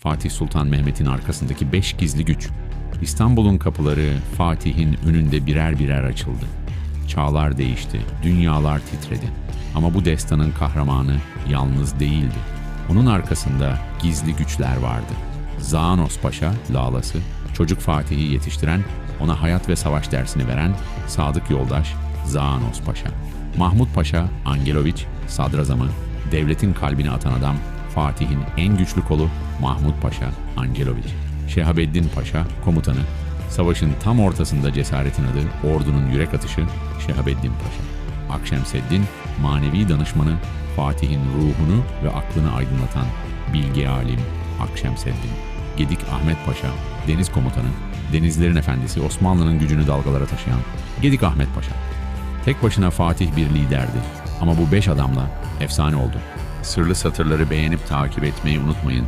Fatih Sultan Mehmet'in arkasındaki beş gizli güç. İstanbul'un kapıları Fatih'in önünde birer birer açıldı. Çağlar değişti, dünyalar titredi. Ama bu destanın kahramanı yalnız değildi. Onun arkasında gizli güçler vardı. Zaanos Paşa, Lalası, çocuk Fatih'i yetiştiren, ona hayat ve savaş dersini veren sadık yoldaş Zaanos Paşa. Mahmut Paşa, Angeloviç, sadrazamı, devletin kalbine atan adam, Fatih'in en güçlü kolu Mahmut Paşa, Angeloviç. Şehabeddin Paşa, komutanı, savaşın tam ortasında cesaretin adı, ordunun yürek atışı Şehabeddin Paşa. Akşemseddin, manevi danışmanı, Fatih'in ruhunu ve aklını aydınlatan bilge alim Akşemseddin. Gedik Ahmet Paşa, deniz komutanı, denizlerin efendisi Osmanlı'nın gücünü dalgalara taşıyan Gedik Ahmet Paşa. Tek başına Fatih bir liderdi ama bu beş adamla efsane oldu. Sırlı satırları beğenip takip etmeyi unutmayın.